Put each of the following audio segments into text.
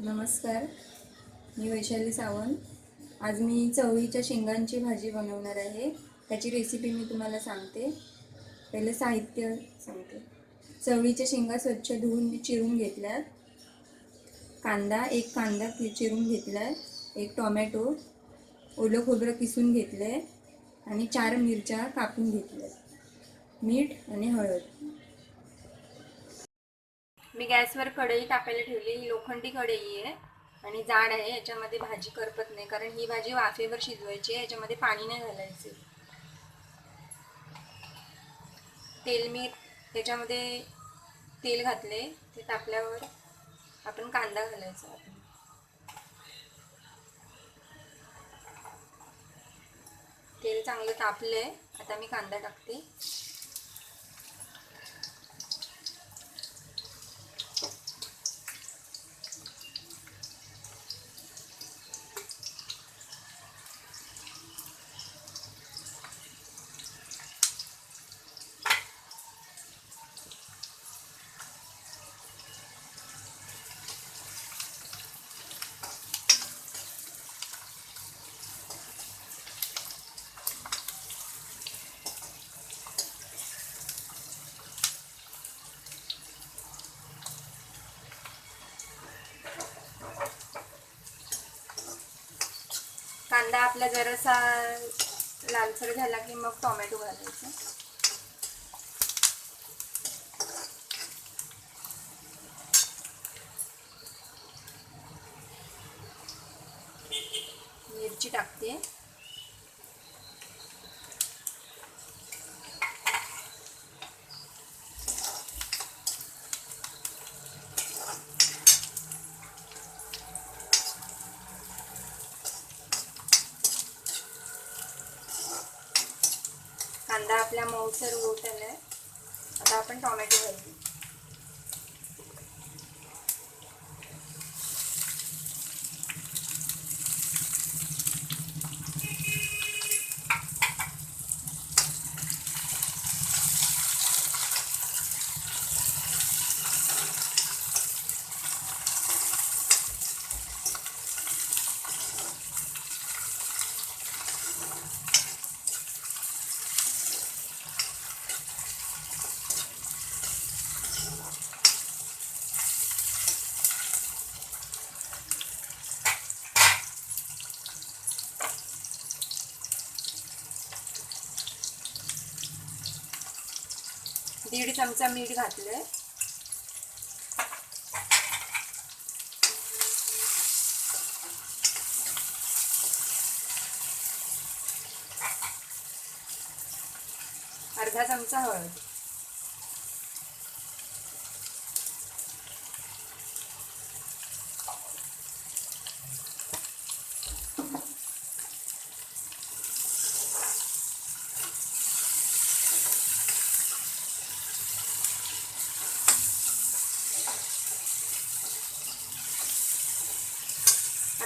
नमस्कार. मी वैशाली सावंत. आज मी चवळीच्या शेंगांची भाजी बनवणार आहे. त्याची रेसिपी मी तुम्हाला सांगते. पहिलं साहित्य सांगते. चवळीच्या शेंगा स्वच्छ धुवून मी चिरून घेतल्यात. कांदा एक कांदा चिरून घेतला आहे एक टोमॅटो ओलं खोबरं किसून घेतलं आहे आणि चार मिरच्या कापून घेतल्या मीठ आणि हळद. मी गॅसवर कढई तापायला ठेवली ही लोखंडी कढई आहे. आणि जाड आहे याच्यामध्ये भाजी करपत नाही कारण ही भाजी वाफेवर शिजवायची आहे याच्यामध्ये पाणी नाही घालायचे. तेल मी त्याच्यामध्ये तेल घातले ते तापल्यावर आपण कांदा घालायचा आपण तेल चांगलं तापलंय आता मी कांदा टाकते. कांदा आपला जरासा लालसर झाला की मग टोमॅटो घालायचं मिरची टाकते कांदा आपला मऊसर होत आहे आता आपण टोमॅटो घालू. दीड चमचा मीठ घातलं आहे अर्धा चमचा हळद.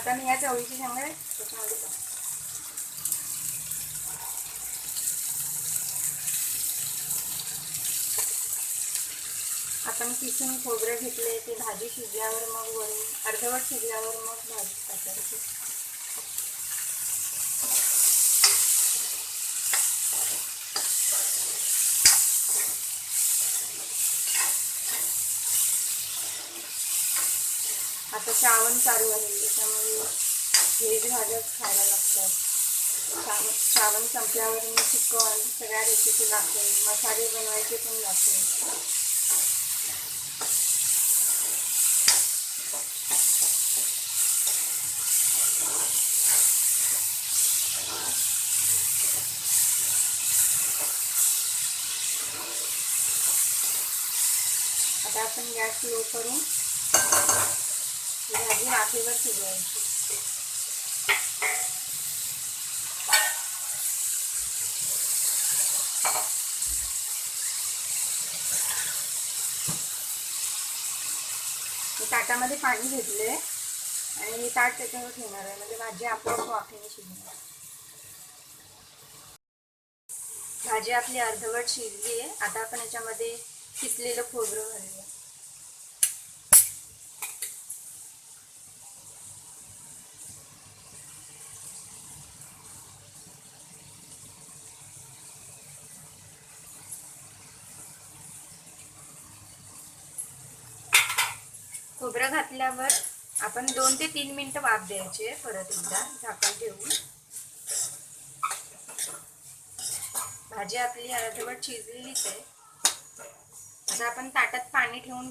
आता मी या चवळीची शेंगा त्याच्यामध्ये आता आपण किसून खोबरं घेतले ते भाजी शिजल्यावर मग वरून अर्धवट शिजल्यावर मग भाजी टाकायची. आता श्रावण चालू आहे त्याच्यामुळे व्हेज भाज्याच खायला लागतात. श्रावण श्रावण संपल्यावर मी चिकन सगळ्या रेसिपी लागते मसाले बनवायचे पण लागतील आता आपण गॅस लो करून भाजी वाफेवर शिजवायची ताटामध्ये पाणी घेतले आणि मी ताट त्याच्यावर ठेवणार आहे. म्हणजे भाजी आपोआप वाफेने शिजणार भाजी आपली अर्धवट शिजली आहे. आता आपण याच्यामध्ये किसलेलं खोबरं घालूया. खोबरं घातल्यावर आपण दोन ते तीन मिनटं वाफ द्यायचे परत एकदा झाकण ठेवून. भाजी आपली अर्धवट शिजलेलीच आहे. आता आपण ताटात पाणी ठेवून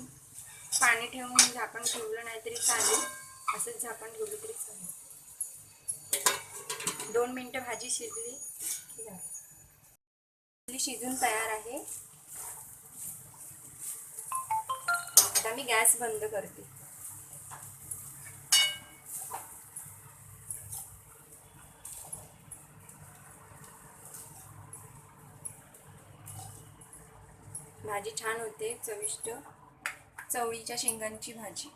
पाणी ठेवून झाकण ठेवलं नाही तरी चालेल. असंच झाकण ठेवलं तरी चालेल. दोन मिनटं भाजी शिजली शिजून तयार आहे. आता मी गॅस बंद करते. भाजी छान होते चविष्ट. चवळीच्या शेंगांची भाजी.